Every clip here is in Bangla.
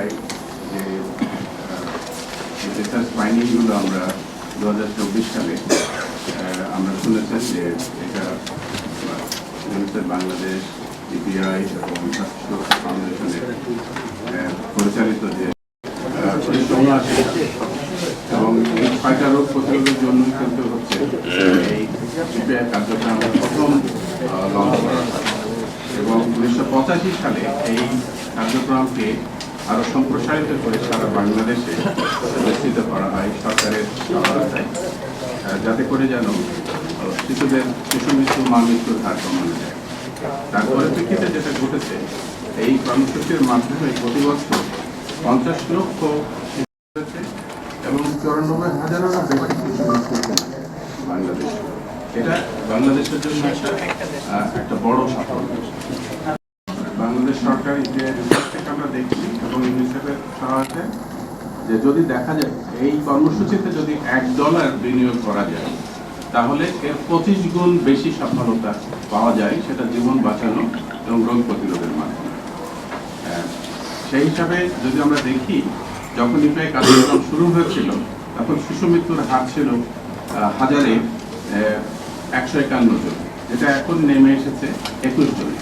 চাই যে রিসার্চ ফাইন্ডিংগুলো আমরা দু হাজার চব্বিশ সালে আমরা শুনেছেন যে এটা ইউনিসেফ বাংলাদেশ ইপিআই এবং স্বাস্থ্য ফাউন্ডেশনের পরিচালিত যে এবং এই ছয়টা রোগ প্রতিরোধের জন্য কিন্তু হচ্ছে এই সিপিআই কার্যক্রম প্রথম লঞ্চ করা এবং উনিশশো পঁচাশি সালে এই কার্যক্রমকে আরও সম্প্রসারিত করে সারা বাংলাদেশে বিস্তৃত করা হয় সরকারের সহায়তায়। যাতে করে যেন শিশুদের শিশু মৃত্যু, মা মৃত্যুর হার কমানো যায়। তার পরিপ্রেক্ষিতে যেটা ঘটেছে, এই কর্মসূচির মাধ্যমে প্রতি বছর পঞ্চাশ লক্ষ হয়েছে এবং চুরানব্বই মৃত্যু বাংলাদেশ। এটা বাংলাদেশের জন্য একটা একটা বড় সাফল্য। বাংলাদেশ সরকার যে রিসার্চ থেকে আমরা দেখছি এবং ইউনিসেফের সহায়তায় যে যদি দেখা যায় এই কর্মসূচিতে যদি এক ডলার বিনিয়োগ করা যায়, তাহলে এর পঁচিশ গুণ বেশি সফলতা পাওয়া যায় সেটা জীবন বাঁচানো এবং রোগ প্রতিরোধের মাধ্যমে। সেই হিসাবে যদি আমরা দেখি, যখন ইপিআই কার্যক্রম শুরু হয়েছিল, তখন শিশু মৃত্যুর হার ছিল হাজারে একশো একান্ন জন, যেটা এখন নেমে এসেছে একুশ জনে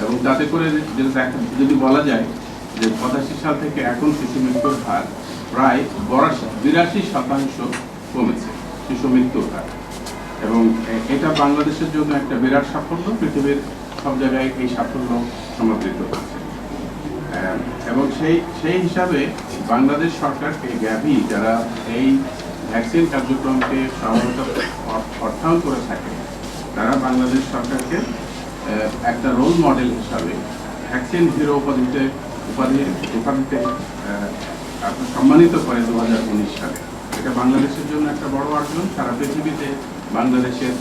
এবং তাতে করে যদি বলা যায় যে পঁচাশি সাল থেকে এখন শিশু মৃত্যুর হার প্রায় বরাশি বিরাশি শতাংশ কমেছে শিশু মৃত্যুর হার। এবং এটা বাংলাদেশের জন্য একটা বিরাট সাফল্য পৃথিবীর সব জায়গায় এই সাফল্য সমাদৃত হচ্ছে। আহ, এবং সেই সেই হিসাবে বাংলাদেশ সরকারকে গ্যাভি যারা এই ভ্যাকসিন কার্যক্রমকে সহায়তা অর- অর্থায়ন করে থাকে তারা বাংলাদেশ সরকারকে একটা রোল মডেল হিসাবে ভ্যাকসিন হিরো উপাধিতে, উপাধি, উপাধিতে সম্মানিত করে দু হাজার উনিশ সালে। এটা বাংলাদেশের জন্য একটা বড় অর্জন সারা পৃথিবীতে বাংলাদেশের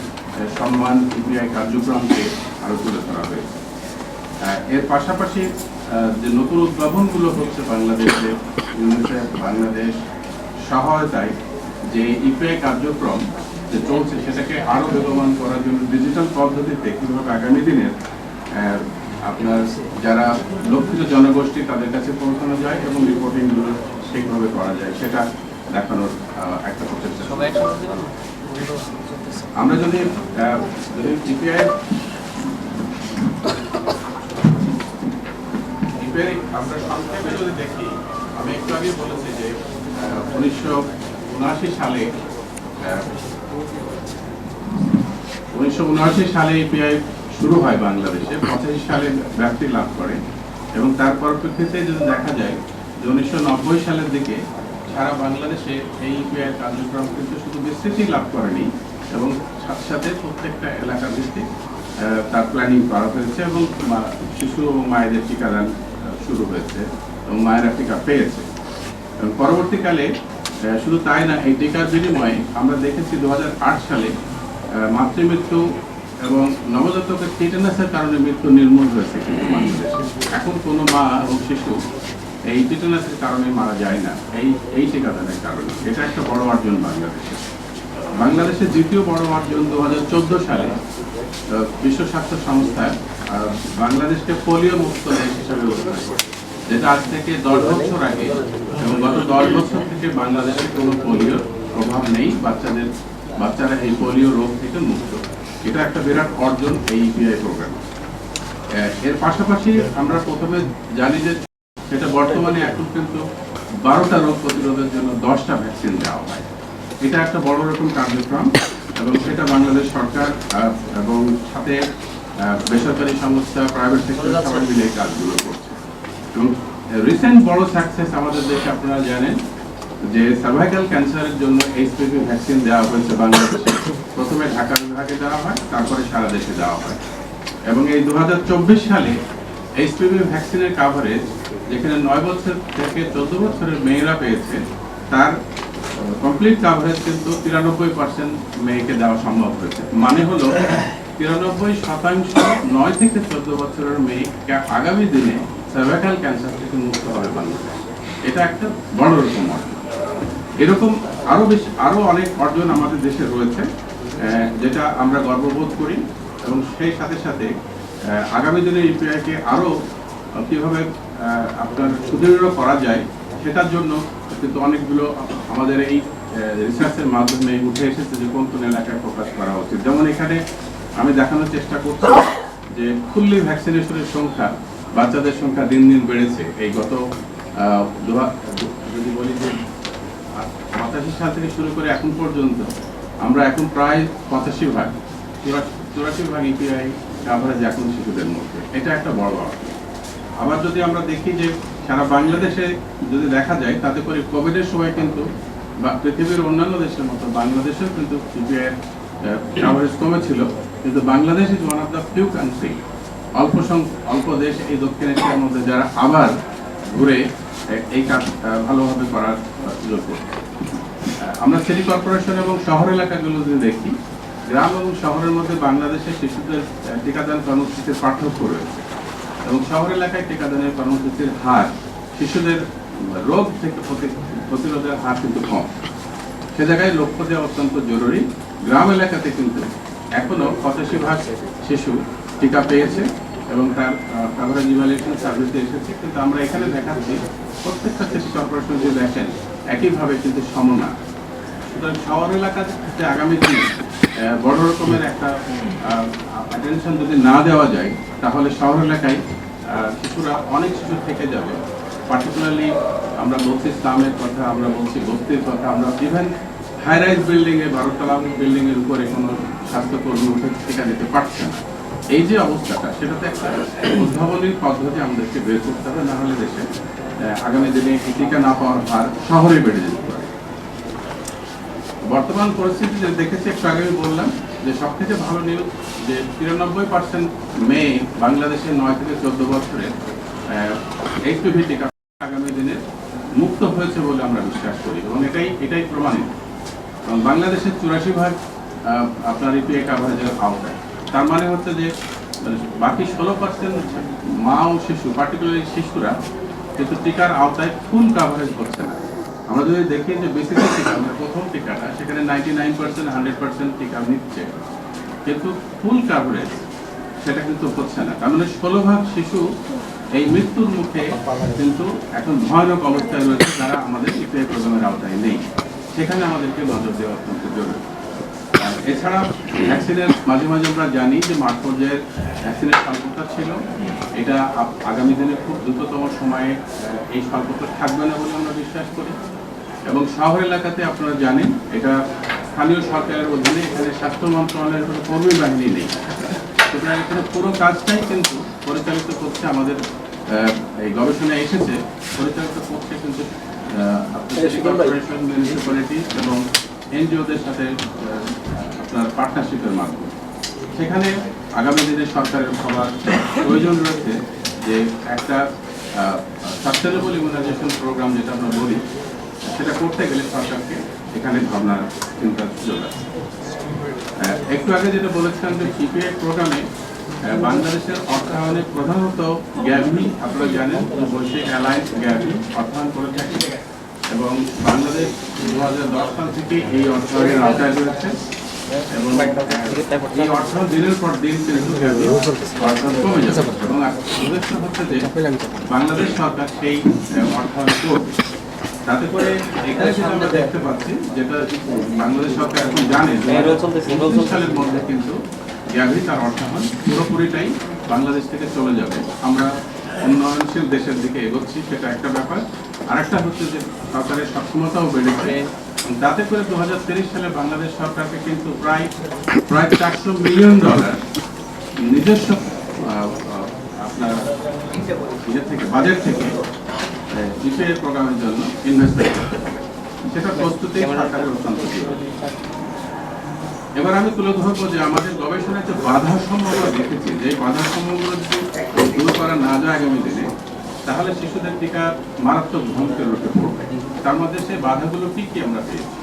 সম্মান ইপিআই কার্যক্রমকে আরও তুলে ধরা হয়েছে। এর পাশাপাশি যে নতুন উদ্ভাবনগুলো হচ্ছে বাংলাদেশে, ইউনিসেফ, বাংলাদেশ সহায়তায় যে ইপিআই কার্যক্রম যে চলছে সেটাকে আরও বেগবান করার জন্য ডিজিটাল পদ্ধতিতে কীভাবে আগামী দিনের আহ, আপনার যারা লক্ষিত জনগোষ্ঠী তাদের কাছে পৌঁছানো যায় এবং রিপোর্টিং রিপোর্টিংগুলো ঠিকভাবে করা যায় সেটা দেখানোর একটা প্রচেষ্টা? আমরা যদি জিপিআই আমরা সংক্ষেপে যদি দেখি আমি একটু আগে বলেছি যে উনিশশো উনআশি সালে উনিশশো উনআশি সালে ইপিআই শুরু হয় বাংলাদেশে। পঁচাশি সালে ব্যাপ্তি লাভ করে এবং তার পরিপ্রেক্ষিতে যদি দেখা যায় যে উনিশশো নব্বই সালের দিকে সারা বাংলাদেশে এই ইপিআই কার্যক্রম কিন্তু শুধু বিস্তৃতি লাভ করেনি এবং সাথে সাথে প্রত্যেকটা এলাকা ভিত্তিক তার প্ল্যানিং করা হয়েছে এবং শিশু এবং মায়েদের টিকাদান শুরু হয়েছে এবং মায়েরা টিকা পেয়েছে। এবং পরবর্তীকালে শুধু তাই না, এই টিকার বিনিময়ে আমরা দেখেছি দু হাজার আট সালে মাতৃমৃত্যু এবং নবজাতকের টিটেনাসের কারণে মৃত্যু নির্মূল হয়েছে কিন্তু বাংলাদেশে। এখন কোনো মা এবং শিশু এই টিটেনাসের কারণে মারা যায় না। এই এই টিকাদানের কারণে। এটা একটা বড় অর্জন বাংলাদেশের বাংলাদেশের দ্বিতীয় বড় অর্জন দু হাজার চোদ্দ সালে বিশ্ব স্বাস্থ্য সংস্থা বাংলাদেশকে পোলিও মুক্ত দেশ হিসাবে ঘোষণা করে। যেটা আজ থেকে দশ বছর আগে এবং গত দশ বছর থেকে বাংলাদেশে কোনো পোলিওর প্রভাব নেই। বাচ্চাদের বাচ্চারা এই পোলিও রোগ থেকে মুক্ত। এটা একটা বিরাট অর্জন এই ইপিআই প্রোগ্রাম এর পাশাপাশি আমরা প্রথমে জানি যে সেটা বর্তমানে এখন কিন্তু বারোটা রোগ প্রতিরোধের জন্য দশটা ভ্যাকসিন দেওয়া হয়। এটা একটা বড় রকম কার্যক্রম এবং সেটা বাংলাদেশ সরকার এবং সাথে বেসরকারি সংস্থা প্রাইভেট সেক্টর সবাই মিলে কাজগুলো করছে। এবং রিসেন্ট বড় সাকসেস আমাদের দেশে আপনারা জানেন যে সার্ভাইকাল ক্যান্সারের জন্য এইচপিভি ভ্যাকসিন দেওয়া হয়েছে বাংলাদেশে, প্রথমে ঢাকা বিভাগে দেওয়া হয়, তারপরে সারা দেশে দেওয়া হয়। এবং এই দু হাজার চব্বিশ সালে এইচপিভি ভ্যাকসিনের কাভারেজ যেখানে নয় বছর থেকে চোদ্দ বছরের মেয়েরা পেয়েছে, তার কমপ্লিট কাভারেজ কিন্তু তিরানব্বই পার্সেন্ট মেয়েকে দেওয়া সম্ভব হয়েছে। মানে হলো তিরানব্বই শতাংশ নয় থেকে চোদ্দ বছরের মেয়েকে আগামী দিনে সার্ভাইকাল ক্যান্সার থেকে মুক্ত হবে বাংলাদেশ। এটা একটা বড় রকম অর্জন এরকম আরও বেশি আরও অনেক অর্জন আমাদের দেশে রয়েছে যেটা আমরা গর্ববোধ করি এবং সেই সাথে সাথে আগামী দিনে ইউপিআই কে আরও কীভাবে আপনার সুদৃঢ় করা যায় সেটার জন্য কিন্তু অনেকগুলো আমাদের এই রিসার্চের মাধ্যমে উঠে এসেছে যে কোন কোন এলাকায় ফোকাস করা উচিত। যেমন এখানে আমি দেখানোর চেষ্টা করছি যে ফুললি ভ্যাকসিনেশনের সংখ্যা বাচ্চাদের সংখ্যা দিন দিন বেড়েছে। এই গত যদি বলি সাল থেকে শুরু করে এখন পর্যন্ত আমরা এখন প্রায় পঁচাশি ভাগ, চুরাশি ভাগ ইপিআই কাভারেজ এখন শিশুদের মধ্যে। এটা একটা বড় অর্থ আবার যদি আমরা দেখি যে সারা বাংলাদেশে যদি দেখা যায়, তাতে করে কোভিডের সময় কিন্তু বা পৃথিবীর অন্যান্য দেশের মতো বাংলাদেশেও কিন্তু ইপিআই কাভারেজ কমেছিল। কিন্তু Bangladesh is one of the few country অল্প অল্প দেশ এই দক্ষিণ এশিয়ার মধ্যে যারা আবার ঘুরে এই কাজ ভালোভাবে করার সুযোগ করছে আমরা সিটি কর্পোরেশন এবং শহর এলাকাগুলো যদি দেখি, গ্রাম এবং শহরের মধ্যে বাংলাদেশে শিশুদের টিকাদান কর্মসূচির পার্থক্য রয়েছে। এবং শহর এলাকায় টিকাদানের কর্মসূচির হার শিশুদের রোগ থেকে প্রতিরোধের হার কিন্তু কম। সে জায়গায় লক্ষ্য দেওয়া অত্যন্ত জরুরি। গ্রাম এলাকাতে কিন্তু এখনও পঁচাশি ভাগ শিশু টিকা পেয়েছে এবং তার কাভারেজ ইভ্যালুয়েশন সার্ভিসে এসেছে। কিন্তু আমরা এখানে দেখাচ্ছি, প্রত্যেকটা সিটি কর্পোরেশন যে দেখেন, একইভাবে কিন্তু সম না। সুতরাং শহর এলাকাতে আগামী দিনে বড় রকমের একটা অ্যাটেনশন যদি না দেওয়া যায়, তাহলে শহর এলাকায় শিশুরা অনেক শিশু থেকে যাবে। পার্টিকুলারলি আমরা বলছি ইসলামের কথা, আমরা বলছি বস্তির কথা, আমরা ইভেন হাই রাইজ বিল্ডিং বারোতলা বিল্ডিং এর উপরে কোনো স্বাস্থ্যকর্মী উঠে টিকা দিতে পারছে না। এই যে অবস্থাটা, সেটাতে একটা উদ্ভাবনীর পদ্ধতি আমাদেরকে বের করতে হবে, না হলে দেশে আগামী দিনে টিকা না পাওয়ার হার শহরে বেড়ে যেতে পারে। বর্তমান পরিস্থিতিতে দেখেছি, একটু আগে আমি বললাম যে সব থেকে ভালো নিউজ যে তিরানব্বই পার্সেন্ট মেয়ে বাংলাদেশের নয় থেকে চোদ্দ বছরের এইচপিভি টিকা আগামী দিনে মুক্ত হয়েছে বলে আমরা বিশ্বাস করি এবং এটাই এটাই প্রমাণিত। এবং বাংলাদেশের চুরাশি ভাগ আপনার ইপিএ কাভারেজের আওতায়। তার মানে হচ্ছে যে মানে বাকি ষোলো পার্সেন্ট মা ও শিশু পার্টিকুলারলি শিশুরা, কিন্তু টিকার আওতায় ফুল কাভারেজ হচ্ছে না। আমরা যদি দেখি যে বেসিক্যাল টিকা মানে প্রথম টিকাটা, সেখানে ninety nine percent hundred percent টিকা নিচ্ছে। কিন্তু ফুল কাভারেজ সেটা কিন্তু হচ্ছে না। কারণ এই ষোলো ভাগ শিশু এই মৃত্যুর মুখে কিন্তু এখন ভয়ানক অবস্থায় রয়েছে, যারা আমাদের ইপিআই প্রোগ্রামের আওতায় নেই। সেখানে আমাদেরকে নজর দেওয়া অত্যন্ত জরুরি। এছাড়া ভ্যাকসিনের মাঝে মাঝে আমরা জানি যে মাঠ পর্যায়ের ভ্যাকসিনের স্বল্পতা ছিল। এটা আগামী দিনে খুব দ্রুততম সময়ে এই স্বল্পতা থাকবে না বলে আমরা বিশ্বাস করি। এবং শহর এলাকাতে আপনারা জানেন এটা স্থানীয় সরকারের অধীনে এখানে স্বাস্থ্য মন্ত্রণালয়ের কোনো কর্মী বাহিনী নেই। সুতরাং এখানে পুরো কাজটাই কিন্তু পরিচালিত করছে আমাদের এই গবেষণায় এসেছে পরিচালিত করছে কিন্তু municipality এবং এনজিওদের সাথে আপনার পার্টনারশিপের মাধ্যমে। সেখানে আগামী দিনে সরকারের সবার প্রয়োজন রয়েছে যে একটা সাস্টেনেবল ইমিউনাইজেশন প্রোগ্রাম যেটা আমরা বলি সেটা করতে গেলে সরকারকে এখানে চিন্তার সুযোগ আছে। একটু আগে যেটা বলেছিলাম যে সিপিআই প্রোগ্রামে বাংলাদেশের অর্থায়নে প্রধানত গ্যাভি আপনারা জানেন বৈশ্বিক অ্যালায়েন্স গ্যাভি অর্থায়ন করে থাকে এবং বাংলাদেশ দু হাজার দশ সাল থেকে এই অর্থায়নের আওতায় রয়েছে এবং এই অর্থায়ন দিনের পর দিন কিন্তু কমে যাবে এবং হচ্ছে যে বাংলাদেশ সরকার সেই অর্থায়ন করবে। তাতে করে এখানে যেটা আমরা দেখতে পাচ্ছি যেটা বাংলাদেশ সরকার এখন জানে হ্যাঁ। সালের মধ্যে কিন্তু গ্যাভি তার অর্থায়ন পুরোপুরিটাই বাংলাদেশ থেকে চলে যাবে। আমরা উন্নয়নশীল দেশের দিকে এগোচ্ছি সেটা একটা ব্যাপার। আর একটা হচ্ছে যে সরকারের সক্ষমতাও বেড়েছে। তাতে করে দু হাজার তেইশ সালে বাংলাদেশ সরকারকে কিন্তু প্রায় প্রায় চারশো মিলিয়ন ডলার নিজস্ব আপনার ইয়ে থেকে বাজেট থেকে জিপিএ প্রোগ্রামের জন্য? ইনভেস্টমেন্ট সেটা প্রস্তুতি সরকারের অত্যন্ত এবার আমি তুলে ধরবো যে আমাদের গবেষণায় যে বাধা আমরা দেখেছি যে বাধা সমূহগুলো যদি দূর করা না যায় আগামী দিনে তাহলে শিশুদের টিকা মারাত্মক হুমকির মুখে পড়বে। তার মধ্যে সেই বাধাগুলো কি কি আমরা পেয়েছি?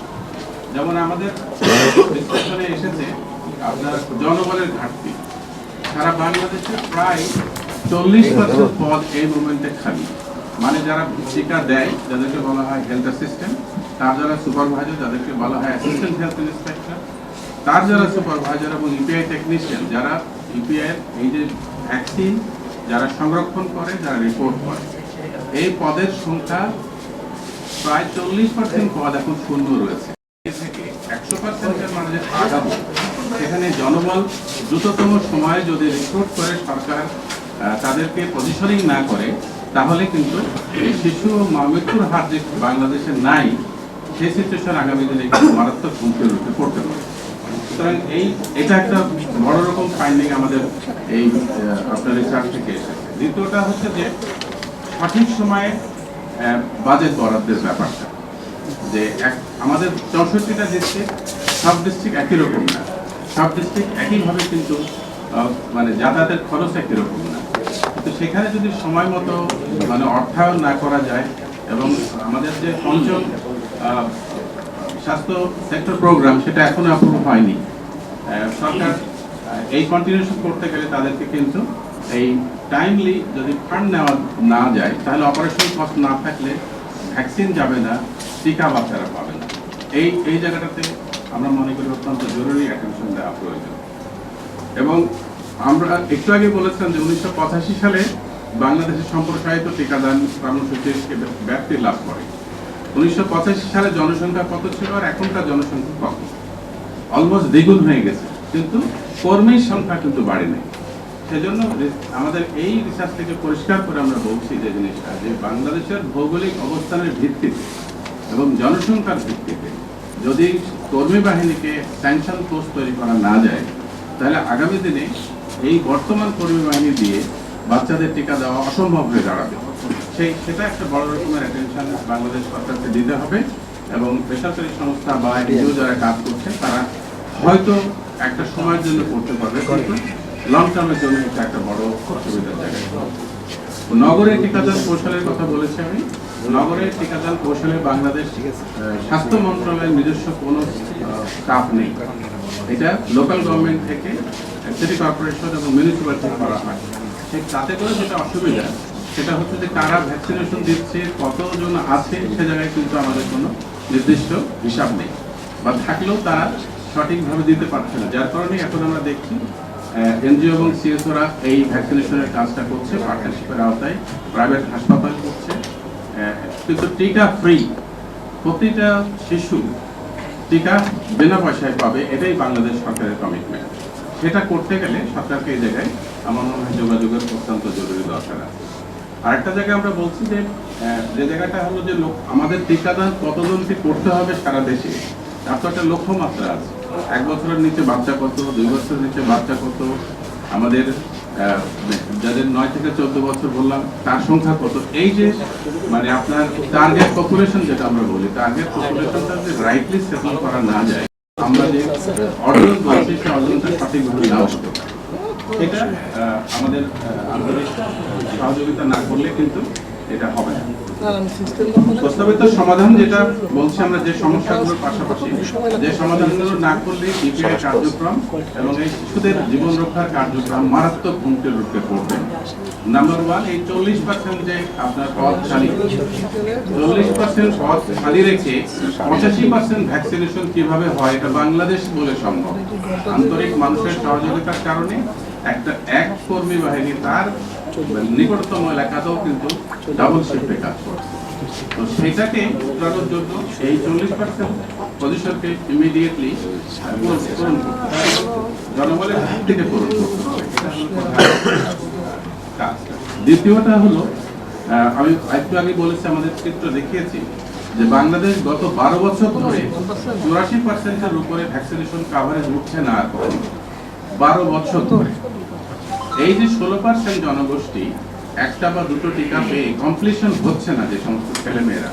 যেমন আমাদের বিশ্লেষণে এসেছে আপনার জনবলের ঘাটতি। সারা বাংলাদেশে প্রায় চল্লিশ পার্সেন্ট পদ এই মুভমেন্টে খালি। মানে যারা টিকা দেয়, যাদেরকে বলা হয় হেলথ অ্যাসিস্ট্যান্ট তার যারা সুপারভাইজার যাদেরকে বলা হয় অ্যাসিস্ট্যান্ট হেলথ ইন্সপেক্টর তার যারা সুপারভাইজার এবং ইপিআই টেকনিশিয়ান যারা ইপিআই এই যে ভ্যাকসিন যারা সংরক্ষণ করে, যারা রিপোর্ট করে, এই পদের সংখ্যা প্রায় চল্লিশ পার্সেন্ট পদ এখন শূন্য রয়েছে। একশো পার্সেন্টের মানে আগাবো। সেখানে জনবল দ্রুততম সময়ে যদি রিপোর্ট করে সরকার তাদেরকে পজিশনিং না করে তাহলে কিন্তু শিশু মৃত্যুর হার যে বাংলাদেশে নাই, সেই সিচুয়েশন আগামী দিনে একটু মারাত্মক হুমকির রূপে পড়তে পারে। সুতরাং এই, এটা একটা বড় রকম ফাইন্ডিং আমাদের এই আপনার রিসার্চ থেকে এসেছে। দ্বিতীয়টা হচ্ছে যে সঠিক সময়ে বাজেট বরাদ্দের ব্যাপারটা। যে এক, আমাদের চৌষট্টিটা ডিস্ট্রিক্ট সব ডিস্ট্রিক্ট একই রকম না। সব ডিস্ট্রিক্ট একইভাবে কিন্তু মানে যাতায়াতের খরচ একই রকম না। তো সেখানে যদি সময় মতো মানে অর্থায়ন না করা যায় এবং আমাদের যে পঞ্চম স্বাস্থ্য সেক্টর প্রোগ্রাম সেটা এখনও অ্যাপ্রুভ হয়নি সরকার এই কন্টিনিউশন করতে গেলে তাদেরকে কিন্তু এই টাইমলি যদি ফান্ড নেওয়া না যায়, তাহলে অপারেশন কস্ট না থাকলে ভ্যাকসিন যাবে না, টিকা বাচ্চারা পাবে না। এই এই জায়গাটাতে আমরা মনে করি অত্যন্ত জরুরি অ্যাটেনশন দেওয়া প্রয়োজন। এবং আমরা একটু আগে বলেছিলাম যে উনিশশো পঁচাশি সালে বাংলাদেশের সম্প্রসারিত টিকাদান কর্মসূচির ব্যাপ্তি লাভ করে। উনিশশো পঁচাশি সালে জনসংখ্যা কত ছিল আর এখনকার জনসংখ্যা কত? অলমোস্ট দ্বিগুণ হয়ে গেছে। কিন্তু কর্মীর সংখ্যা কিন্তু বাড়ে নাই। সেজন্য আমাদের এই রিসার্চ থেকে পরিষ্কার করে আমরা বলছি যে জিনিসটা, যে বাংলাদেশের ভৌগোলিক অবস্থানের ভিত্তিতে এবং জনসংখ্যার ভিত্তিতে যদি কর্মী বাহিনীকে স্যাংশন পোস্ট তৈরি করা না যায়, তাহলে আগামী দিনে এই বর্তমান কর্মী বাহিনী দিয়ে বাচ্চাদের টিকা দেওয়া অসম্ভব হয়ে দাঁড়াবে। সেই, সেটা একটা বড় রকমের অ্যাটেনশন বাংলাদেশ সরকারকে দিতে হবে এবং বেসরকারি সংস্থা বা এনজিও যারা কাজ করছে, তারা হয়তো একটা সময়ের জন্য করতে পারবে, কিন্তু লং টার্মের জন্য এটা একটা বড় অসুবিধার জায়গা। নগরের টিকাদান কৌশলের কথা বলেছি আমি। নগরের টিকাদান কৌশলে বাংলাদেশ স্বাস্থ্য মন্ত্রণালয়ের নিজস্ব কোনো স্টাফ নেই। এটা লোকাল গভর্নমেন্ট থেকে সিটি কর্পোরেশন এবং মিউনিসিপ্যালিটি করা হয়। সেই তাতে করে যেটা অসুবিধা, সেটা হচ্ছে যে কারা ভ্যাকসিনেশন দিচ্ছে, কতজন আছে, সে জায়গায় কিন্তু আমাদের কোনো নির্দিষ্ট হিসাব নেই বা থাকলেও তারা সঠিকভাবে দিতে পারছে না। যার কারণে এখন আমরা দেখছি এনজিও এবং সিএসওরা এই ভ্যাকসিনেশনের কাজটা করছে পার্টনারশিপের আওতায় প্রাইভেট হাসপাতাল করছে। কিন্তু টিকা ফ্রি প্রতিটা শিশু টিকা বিনা পয়সায় পাবে, এটাই বাংলাদেশ সরকারের কমিটমেন্ট সেটা করতে গেলে সরকারকে এই জায়গায় আমার মনে হয় যোগাযোগের অত্যন্ত জরুরি দরকার আছে। আরেকটা জায়গায় আমরা বলছি যে যে জায়গাটা হলো যে লোক, আমাদের টিকাদান কতজনকে করতে হবে সারা দেশে? তার তো একটা লক্ষ্যমাত্রা আছে। এক বছরের নিচে বাচ্চা কত, দুই বছরের নিচে বাচ্চা কত, আমাদের যাদের নয় থেকে চোদ্দ বছর বললাম, তার সংখ্যা কত? এই যে মানে আপনার টার্গেট পপুলেশন যেটা আমরা বলি টার্গেট পপুলেশনটা যদি রাইটলি সেটেল করা না যায় আমরা যে অর্জন বলছি সেই অর্জনটা সঠিকভাবে নাও হতে এটা আমাদের আন্তরিক সহযোগিতা না করলে কিন্তু এটা হবে না। প্রস্তাবিত সমাধান যেটা বলছি আমরা যে সমস্যাগুলোর পাশাপাশি যে সমাধানগুলো না করলে ইপিআই কার্যক্রম এবং এই শিশুদের জীবন রক্ষার কার্যক্রম মারাত্মক হুমকির রূপে পড়বে। নাম্বার ওয়ান এই চল্লিশ পার্সেন্ট যে আপনার পদ খালি চল্লিশ পার্সেন্ট পদ খালি রেখে পঁচাশি পার্সেন্ট ভ্যাকসিনেশন কীভাবে হয় এটা বাংলাদেশ বলে সম্ভব। আন্তরিক মানুষের সহযোগিতার কারণে একটা এক কর্মী বাহিনী তার নিকটতম এলাকাতেও কিন্তু ডাবল শিফটে কাজ করছে। তো সেটাকে জন্য এই চল্লিশ পার্সেন্ট পজিশনকে ইমিডিয়েটলি পূরণ করতে হবে। জনগণের হাত থেকে পূরণ করতে হবে। দ্বিতীয়টা হলো আমি একটু আগে বলেছি আমাদের চিত্র দেখিয়েছি যে বাংলাদেশ গত বারো বছর ধরে চুরাশি পার্সেন্টের উপরে ভ্যাকসিনেশন কাভারেজ উঠছে না বারো বছর ধরে। এই যে ষোলো পার্সেন্ট জনগোষ্ঠী, একটা বা দুটো টিকা পেয়ে কমপ্লিশন হচ্ছে না যে সমস্ত ছেলেমেয়েরা,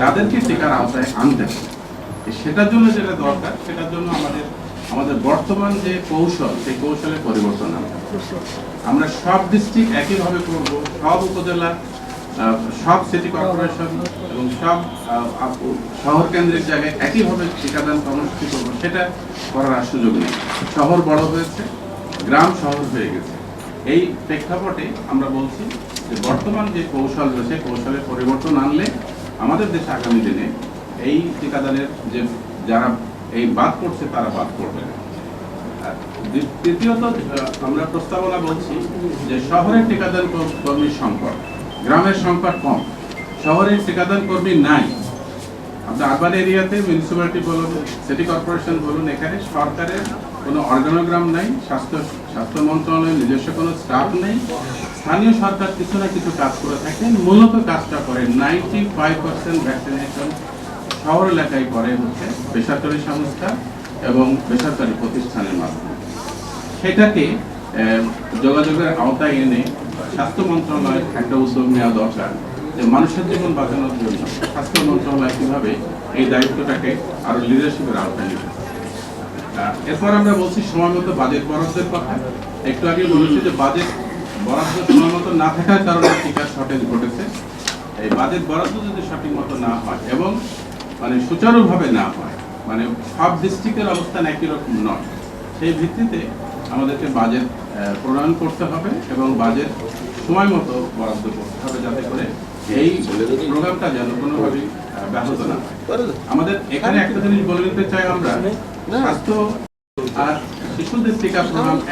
তাদেরকে টিকার আওতায় আনতে হবে। সেটার জন্য যেটা দরকার, সেটার জন্য আমাদের আমাদের বর্তমান যে কৌশল, সেই কৌশলে পরিবর্তন আনতে। আমরা সব ডিস্ট্রিক্ট একইভাবে করব, সব উপজেলা সব সিটি কর্পোরেশন এবং সব শহর কেন্দ্রিক জায়গায় একইভাবে টিকাদান কর্মসূচি করব, সেটা করার সুযোগ নেই। শহর বড় হয়েছে, গ্রাম শহর হয়ে গেছে। এই প্রেক্ষাপটে আমরা বলছি যে বর্তমান যে কৌশল রয়েছে, কৌশলের পরিবর্তন আনলে আমাদের দেশে আগামী দিনে এই টিকাদানের যে যারা এই বাদ করছে তারা বাদ করবে তৃতীয়ত আমরা প্রস্তাবনা বলছি যে শহরের টিকাদান কর- কর্মীর সংকট, গ্রামের সংখ্যা কম। শহরের টিকাদান কর্মী নাই। আপনার আরবান এরিয়াতে মিউনিসিপ্যালিটি বলুন সিটি কর্পোরেশন বলুন, এখানে সরকারের কোনো অর্গানোগ্রাম নাই, স্বাস্থ্য স্বাস্থ্য মন্ত্রণালয়ের নিজস্ব কোনো স্টাফ নেই। স্থানীয় সরকার কিছু না কিছু কাজ করে থাকে মূলত কাজটা করে নাইনটি ফাইভ পার্সেন্ট ভ্যাকসিনেশন শহর এলাকায় করে হচ্ছে বেসরকারি সংস্থা এবং বেসরকারি প্রতিষ্ঠানের মাধ্যমে। সেটাকে যোগাযোগের আওতায় এনে স্বাস্থ্য মন্ত্রণালয় একটা উদ্যোগ নেওয়া দরকার যে মানুষের জীবন বাঁচানোর জন্য স্বাস্থ্য মন্ত্রণালয় কীভাবে এই দায়িত্বটাকে আরও লিডারশিপের আওতায় নিতে এরপর আমরা বলছি সময় মতো বাজেট বরাদ্দের কথা। একটু আগে বলেছি যে বাজেট বরাদ্দ সময় মতো না থাকার কারণে টিকার শর্টেজ ঘটেছে। এই বাজেট বরাদ্দ যদি সঠিক মতো না হয় এবং মানে সুচারুভাবে না হয় মানে সব ডিস্ট্রিক্টের অবস্থান একই রকম নয় সেই ভিত্তিতে আমাদেরকে বাজেট প্রণয়ন করতে হবে এবং বাজেট সময় মতো বরাদ্দ করতে হবে যাতে করে এই প্রোগ্রামটা যেন কোনোভাবেই ব্যাহত না হয়। আমাদের এখানে একটা জিনিস বলে নিতে চাই আমরা স্বাস্থ্য আর শিশুদের টিকা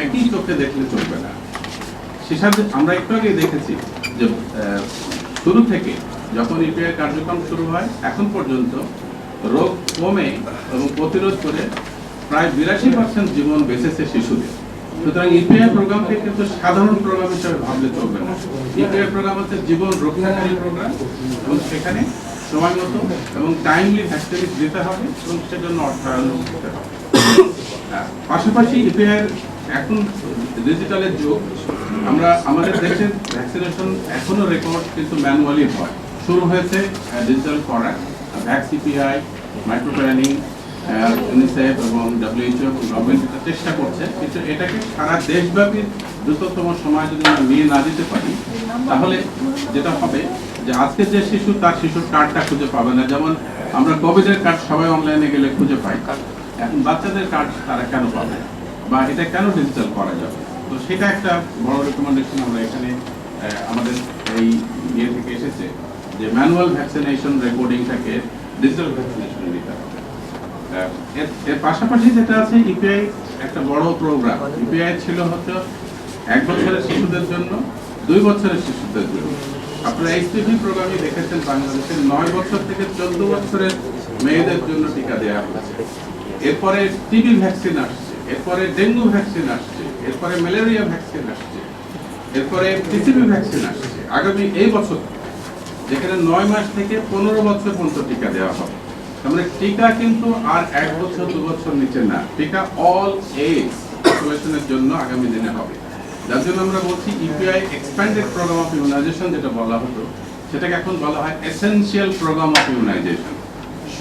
একই চোখে দেখলে চলবে না। শিশাদের আমরা একটু আগে দেখেছি যে শুরু থেকে যখন কার্যক্রম শুরু হয়, এখন পর্যন্ত রোগ কমে এবং প্রতিরোধ করে প্রায় বিরাশি পার্সেন্ট জীবন বেঁচেছে শিশুদের। সুতরাং ইপিআই প্রোগ্রামকে কিন্তু সাধারণ প্রোগ্রাম হিসেবে ভাবলে চলবে না। ইপিআই প্রোগ্রাম হচ্ছে জীবন রক্ষাকারী প্রোগ্রাম এবং সেখানে সময় এবং টাইমলি ভ্যাকসিন দিতে হবে এবং সেজন্য অর্থায়ন করতে হবে। পাশাপাশি ইপিআই এখন ডিজিটালের যুগ। আমরা আমাদের দেশের ভ্যাকসিনেশন এখনও রেকর্ড কিন্তু ম্যানুয়ালি হয়। শুরু হয়েছে ডিজিটাল করা। মাইক্রো প্ল্যানিং ইউনিসেফ এবং ডাব্লিউএইচও গভর্নমেন্ট চেষ্টা করছে। কিন্তু এটাকে সারা দেশব্যাপী দ্রুততম সময় যদি আমরা নিয়ে না দিতে পারি, তাহলে যেটা হবে যে আজকে যে শিশু, তার শিশুর কার্ডটা খুঁজে পাবে না। যেমন আমরা কোভিডের কার্ড সবাই অনলাইনে গেলে খুঁজে পাই। এখন বাচ্চাদের কার্ড তারা কেন পাবে? বা এটা কেন ডিজিটাল করা যাবে? তো সেটা একটা বড় রেকমেন্ডেশন আমরা এখানে আমাদের এই ইয়ে থেকে এসেছে যে ম্যানুয়াল ভ্যাকসিনেশন রেকর্ডিংটাকে ডিজিটাল ভ্যাকসিনেশন দিতে হবে। এর- পাশাপাশি যেটা আছে ইপিআই একটা বড় প্রোগ্রাম ইপিআই ছিল হচ্ছে এক বছরের শিশুদের জন্য, দুই বছরের শিশুদের জন্য। আপনারা এইচপিভি প্রোগ্রামে দেখেছেন, বাংলাদেশের নয় বছর থেকে চোদ্দ বছরের মেয়েদের জন্য টিকা দেওয়া হচ্ছে এরপরে টিবি ভ্যাকসিন আসছে, এরপরে ডেঙ্গু ভ্যাকসিন আসছে, এরপরে ম্যালেরিয়া ভ্যাকসিন আসছে, এরপরে টিসিবি ভ্যাকসিন আসছে। আগামী এই বছর যেখানে নয় মাস থেকে পনেরো বছর পর্যন্ত টিকা দেওয়া হবে। তার মানে টিকা কিন্তু আর এক বছর, দু বছর নিচে না। টিকা অল এজ পপুলেশনের জন্য আগামী দিনে হবে। যার জন্য আমরা বলছি UPI expanded programme of immunisation যেটা বলা হতো, সেটাকে এখন বলা হয় এসেনশিয়াল প্রোগ্রাম অফ ইমিউনাইজেশন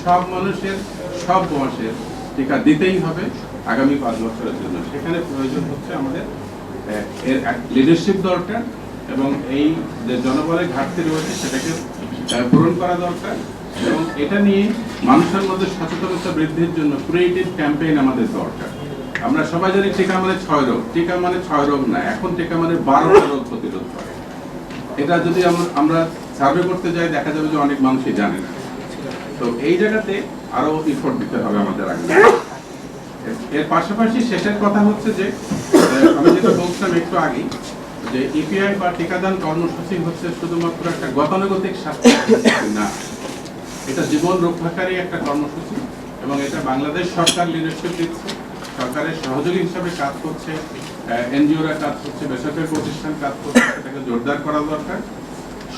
সব মানুষের, সব বয়সের টিকা দিতেই হবে আগামী পাঁচ বছরের জন্য। সেখানে প্রয়োজন হচ্ছে আমাদের এর লিডারশিপ দরকার এবং এই যে জনবলের ঘাটতি রয়েছে সেটাকে পূরণ করা দরকার এবং এটা নিয়ে মানুষের মধ্যে সচেতনতা বৃদ্ধির জন্য ক্রিয়েটিভ ক্যাম্পেইন আমাদের দরকার। আমরা সবাই জানি টিকা মানে ছয় রোগ। টিকা মানে ছয় রোগ না, এখন টিকা মানে বারোটা রোগ প্রতিরোধ করে। এটা যদি আমরা- সার্ভে করতে যাই, দেখা যাবে যে অনেক মানুষই জানে না। তো এই জায়গাতে আরও ইফোর্ট দিতে হবে আমাদের আগে। এর- পাশাপাশি শেষের কথা হচ্ছে যে আমি যেটা বলছিলাম একটু আগে যে ইপিআই বা টিকাদান কর্মসূচি হচ্ছে শুধুমাত্র একটা গতানুগতিক স্বাস্থ্য না। এটা জীবন রক্ষাকারী একটা কর্মসূচি এবং এটা বাংলাদেশ সরকার লিডারশিপ দিচ্ছে। সরকারের সহযোগী হিসাবে কাজ করছে এনজিওরা কাজ করছে, বেসরকারি প্রতিষ্ঠান কাজ করছে, সেটাকে জোরদার করা দরকার।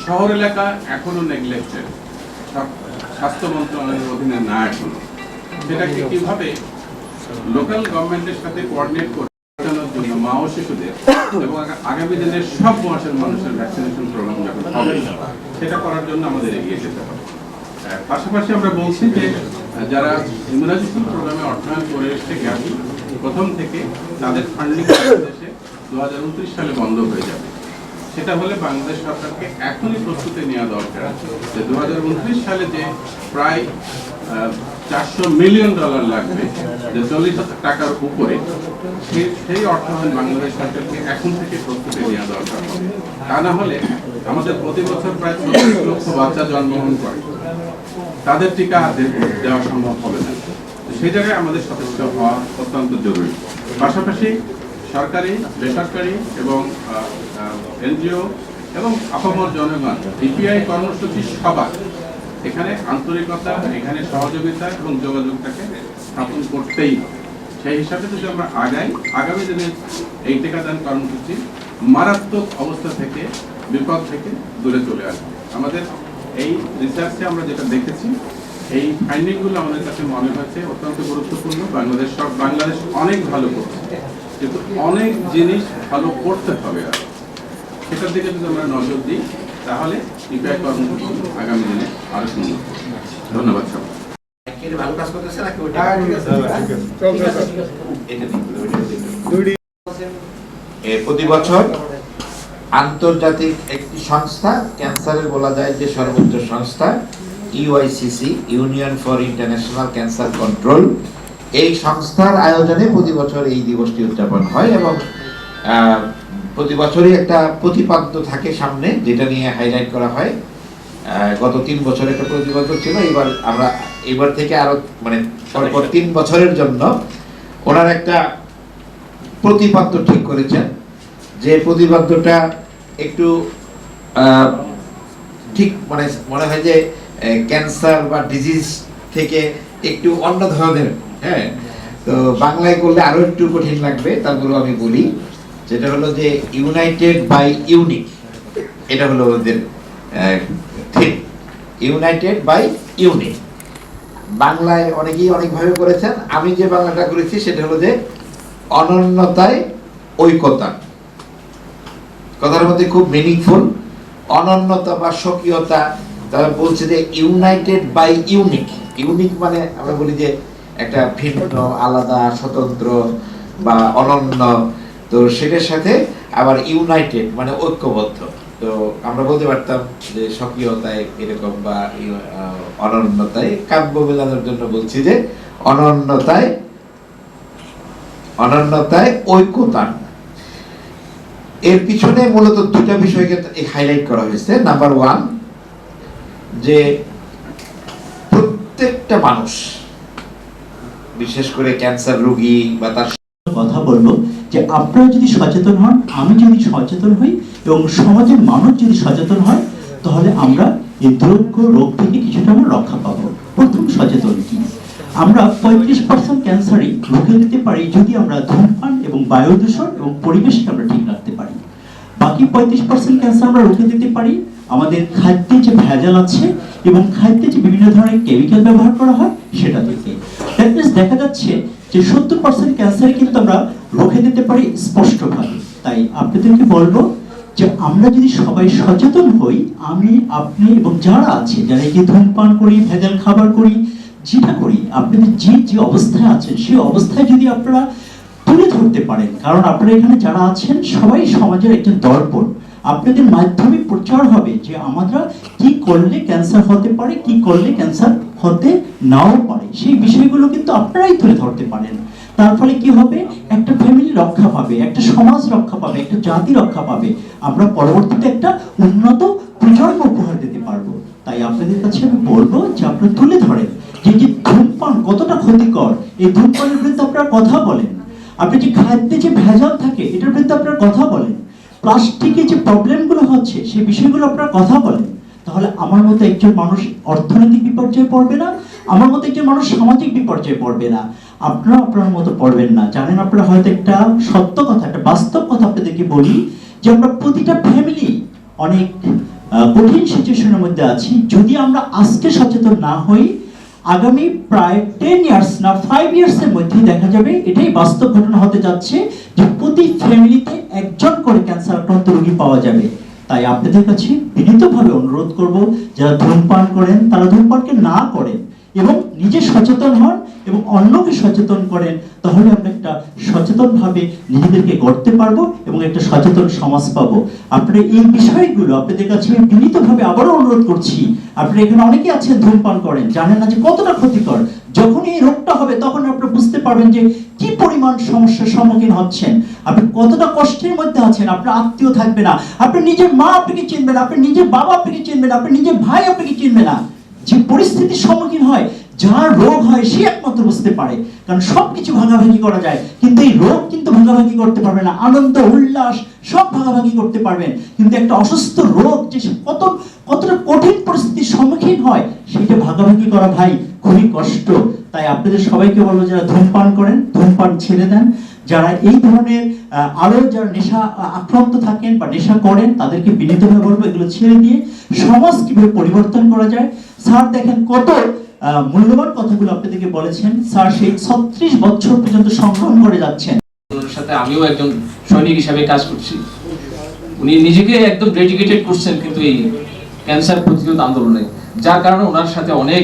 শহর এলাকা এখনও নেগলেক্টেড স্বাস্থ্য মন্ত্রণালয়ের অধীনে না এখনও। সেটাকে কীভাবে লোকাল গভর্নমেন্টের সাথে কোঅর্ডিনেট করে মা ও শিশুদের এবং আগামী দিনের সব বয়সের মানুষের ভ্যাকসিনেশন প্রোগ্রাম যখন সেটা করার জন্য আমাদের এগিয়ে যেতে হবে। পাশাপাশি আমরা বলছি যে যারা ইমিউনাইজেশন প্রোগ্রামে অর্থায়ন করে এসছে জ্ঞানী প্রথম থেকে তাদের ফান্ডিং দু হাজার উনত্রিশ সালে বন্ধ হয়ে যাবে। সেটা হলে বাংলাদেশ সরকারকে এখনই প্রস্তুতি নেওয়া দরকার যে দু হাজার উনত্রিশ সালে যে প্রায় চারশো মিলিয়ন ডলার লাগবে যে চল্লিশ হাজার টাকার উপরে সেই সেই অর্থায়ন বাংলাদেশ সরকারকে এখন থেকে প্রস্তুতি নেওয়া দরকার হবে। তা না হলে আমাদের প্রতি বছর প্রায় চল্লিশ লক্ষ বাচ্চা জন্মগ্রহণ করে। তাদের টিকা হাতে দেওয়া সম্ভব হবে না। সেই জায়গায় আমাদের সচেতন হওয়া অত্যন্ত জরুরি। পাশাপাশি সরকারি, বেসরকারি এবং এনজিও এবং আপামর জনগণ, ডিপিআই কর্মসূচি সবার এখানে আন্তরিকতা, এখানে সহযোগিতা এবং যোগাযোগটাকে স্থাপন করতেই সেই হিসাবে যদি আমরা আগাই, আগামী দিনে এই টিকাদান কর্মসূচি মারাত্মক অবস্থা থেকে, বিপদ থেকে দূরে চলে আসবে। আমাদের এই রিসার্চে আমরা যেটা দেখেছি এই ফাইন্ডিংগুলো আমাদের কাছে মনে হয়েছে অত্যন্ত গুরুত্বপূর্ণ। বাংলাদেশ সব বাংলাদেশ অনেক ভালো করছে কিন্তু অনেক জিনিস ভালো করতে হবে আর। সেটার দিকে যদি আমরা নজর দিই তাহলে ইপিআই কর্মসূচি আগামী দিনে আরও সুন্দর ধন্যবাদ সবাই ভালো কাজ করতেছে নাকি ওইটা? হ্যাঁ, ঠিক আছে। এ, প্রতি বছর আন্তর্জাতিক একটি সংস্থা ক্যান্সারের বলা যায় যে সর্বোচ্চ সংস্থা UICC union for international cancer control এই সংস্থার আয়োজনে প্রতি বছর এই দিবসটি উদযাপন হয় এবং প্রতি বছরই একটা প্রতিপাদ্য থাকে সামনে, যেটা নিয়ে হাইলাইট করা হয়। গত তিন বছর একটা প্রতিপাদ্য ছিল, এবার আমরা, এবার থেকে আরও মানে পরপর তিন বছরের জন্য ওনার একটা প্রতিপাদ্য ঠিক করেছেন। যে প্রতিপাদ্যটা একটু ঠিক মানে মনে হয় যে ক্যান্সার বা ডিজিজ থেকে একটু অন্য ধরনের হ্যাঁ? তো বাংলায় করলে আরও একটু কঠিন লাগবে তারপরে আমি বলি, যেটা হলো যে ইউনাইটেড বাই ইউনিক এটা হলো ওদের ঠিক। ইউনাইটেড বাই ইউনিক বাংলায় অনেকেই অনেকভাবে করেছেন, আমি যে বাংলাটা করেছি সেটা হলো যে অনন্যতায় ঐকতা কথার মধ্যে খুব মিনিংফুল অনন্যতা বা স্বকীয়তা, তারা বলছে যে ইউনাইটেড বাই ইউনিক ইউনিক মানে আমরা বলি যে একটা ভিন্ন, আলাদা, স্বতন্ত্র বা অনন্য। তো সেটার সাথে আবার ইউনাইটেড মানে ঐক্যবদ্ধ। তো আমরা বলতে পারতাম যে স্বকীয়তায় এরকম বা অনন্যতায় কাব্য মেলানোর জন্য বলছি যে অনন্যতায় অনন্যতায় ঐক্যতা এর পিছনে মূলত দুটা বিষয়কে হাইলাইট করা হয়েছে। নাম্বার ওয়ান যে প্রত্যেকটা মানুষ, বিশেষ করে ক্যান্সার রোগী বা তার কথা বলব যে আপনারা যদি সচেতন হন, আমি যদি সচেতন হই এবং সমাজের মানুষ যদি সচেতন হয়, তাহলে আমরা এই দ্রব্য রোগ থেকে কিছুটা আমরা রক্ষা পাবো। প্রথম সচেতন কি? আমরা পঁয়ত্রিশ পার্সেন্ট ক্যান্সারই রুখে দিতে পারি যদি আমরা ধূমপান এবং বায়ু দূষণ এবং পরিবেশকে আমরা ঠিক রাখতে পারি। বাকি পঁয়ত্রিশ পার্সেন্ট ক্যান্সার আমরা রুখে দিতে পারি। আমাদের খাদ্যে যে ভেজাল আছে এবং খাদ্যে যে বিভিন্ন ধরনের কেমিক্যাল ব্যবহার করা হয়, সেটা থেকে। Means দেখা যাচ্ছে যে সত্তর পার্সেন্ট ক্যান্সার কিন্তু আমরা রুখে দিতে পারি স্পষ্টভাবে। তাই আপনাদেরকে বলব যে আমরা যদি সবাই সচেতন হই, আমি, আপনি এবং যারা আছে, যারা কি ধূমপান করি, ভেজাল খাবার করি, যেটা করি, আপনাদের যে যে অবস্থায় আছেন, সেই অবস্থায় যদি আপনারা তুলে ধরতে পারেন। কারণ আপনারা এখানে যারা আছেন, সবাই সমাজের একজন দর্পণ। আপনাদের মাধ্যমে প্রচার হবে যে আমরা কি করলে ক্যান্সার হতে পারে, কি করলে ক্যান্সার হতে নাও পারে। সেই বিষয়গুলো কিন্তু আপনারাই তুলে ধরতে পারেন। তার ফলে কি হবে? একটা ফ্যামিলি রক্ষা পাবে, একটা সমাজ রক্ষা পাবে, একটা জাতি রক্ষা পাবে। আমরা পরবর্তীতে একটা উন্নত প্রজন্ম উপহার দিতে পারব। তাই আপনাদের কাছে আমি বলব যে আপনারা তুলে ধরেন। যে ধূমপান কতটা ক্ষতিকর, এই ধূমপানের বিরুদ্ধে আপনারা কথা বলেন। আপনি যে খাদ্যে যে ভেজাল থাকে, এটার বিরুদ্ধে আপনারা কথা বলেন। প্লাস্টিকে যে প্রবলেমগুলো হচ্ছে, সেই বিষয়গুলো আপনারা কথা বলেন। তাহলে আমার মতো একজন মানুষ অর্থনৈতিক বিপর্যয়ে পড়বে না, আমার মতো একজন মানুষ সামাজিক বিপর্যয়ে পড়বে না। আপনারা আপনার মতো পড়বেন না। জানেন, আপনারা হয়তো একটা সত্য কথা, একটা বাস্তব কথা আপনাদেরকে বলি, যে আমরা প্রতিটা ফ্যামিলি অনেক কঠিন সিচুয়েশনের মধ্যে আছি। যদি আমরা আজকে সচেতন না হই আগামী প্রায় টেন ইয়ার্স না ফাইভ ইয়ার্স এর মধ্যেই দেখা যাবে, এটাই বাস্তব ঘটনা হতে যাচ্ছে যে প্রতি ফ্যামিলিতে একজন করে ক্যান্সার আক্রান্ত রোগী পাওয়া যাবে। তাই আপনাদের কাছে বিনীতভাবে অনুরোধ করব, যারা ধূমপান করেন, তারা ধূমপানকে না করেন এবং নিজে সচেতন হন এবং অন্যকে সচেতন করেন, তাহলে আমরা একটা সচেতন ভাবে নিজেদেরকে গড়তে পারব এবং একটা সচেতন সমাজ পাবো। আপনারা এই বিষয়গুলো আপনাদের কাছে আমি বিনীতভাবে আবারও অনুরোধ করছি। আপনারা এখানে অনেকে আছেন, ধূমপান করেন, জানেন না যে কতটা ক্ষতিকর। যখন এই রোগটা হবে, তখন আপনারা বুঝতে পারবেন যে কি পরিমাণ সমস্যার সম্মুখীন হচ্ছেন। আপনি কতটা কষ্টের মধ্যে আছেন, আপনার আত্মীয় থাকবে না আপনি নিজের মা আপনাকে চিনবে না আপনি নিজের বাবা আপনাকে চিনবে না আপনি নিজের ভাই আপনাকে চিনবে না। যে পরিস্থিতির সম্মুখীন হয়, যার রোগ হয় সে একমাত্র বুঝতে পারে। কারণ সবকিছু ভাগাভাগি করা যায়, কিন্তু এই রোগ কিন্তু ভাগাভাগি করতে পারবে না। আনন্দ, উল্লাস সব ভাগাভাগি করতে পারবেন। কিন্তু একটা অসুস্থ রোগ যে কত, কতটা কঠিন পরিস্থিতির সম্মুখীন হয়, সেটা ভাগাভাগি করা ভাই খুবই কষ্ট। তাই আপনাদের সবাইকে বলব, যারা ধূমপান করেন, ধূমপান ছেড়ে দেন। যারা এই ধরনের আহ, যারা নেশা আক্রান্ত থাকেন বা নেশা করেন তাদেরকে বিনীতভাবে বলব এগুলো ছেড়ে দিয়ে সমাজ কীভাবে পরিবর্তন করা যায়। স্যার দেখেন কত মূল্যবান কথাগুলো আপনাদেরকে বলেছেন। স্যার সেই ছত্রিশ বছর পর্যন্ত সংগ্রাম করে যাচ্ছেন। সাথে আমিও একজন সৈনিক হিসাবে কাজ করছি। উনি নিজেকে একদম ডেডিকেটেড করছেন কিন্তু এই ক্যান্সার প্রতিরোধ আন্দোলনে যার কারণে ওনার সাথে অনেক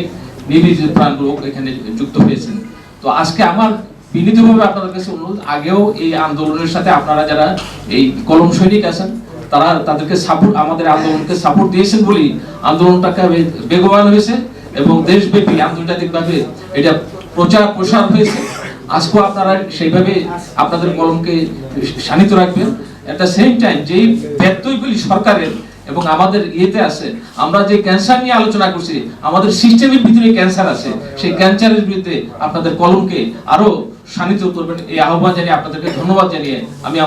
নিবেদিত প্রাণ লোক এখানে যুক্ত হয়েছেন তো আজকে আমার বিনীতভাবে আপনাদের কাছে অনুরোধ, আগেও এই আন্দোলনের সাথে আপনারা যারা এই কলম সৈনিক আছেন, তারা তাদেরকে সাপোর্ট আমাদের আন্দোলনকে সাপোর্ট দিয়েছেন বলেই আন্দোলনটাকে বেগবান হয়েছে এবং দেশব্যাপী আন্তর্জাতিকভাবে এটা প্রচার প্রসার হয়েছে। আজকেও আপনারা সেইভাবে আপনাদের কলমকে শানিত রাখবেন। এট দ্য সেম টাইম যেই ব্যত্যয়গুলি সরকারের এবং আমাদের ইয়েতে আছে, আমরা যে ক্যান্সার নিয়ে আলোচনা করছি, আমাদের সিস্টেমের ভিতরে ক্যান্সার আছে। সেই ক্যান্সারের বিরুদ্ধে আপনাদের কলমকে আরও শানিত করবেন এই আহ্বান জানিয়ে আপনাদেরকে ধন্যবাদ জানিয়ে আমি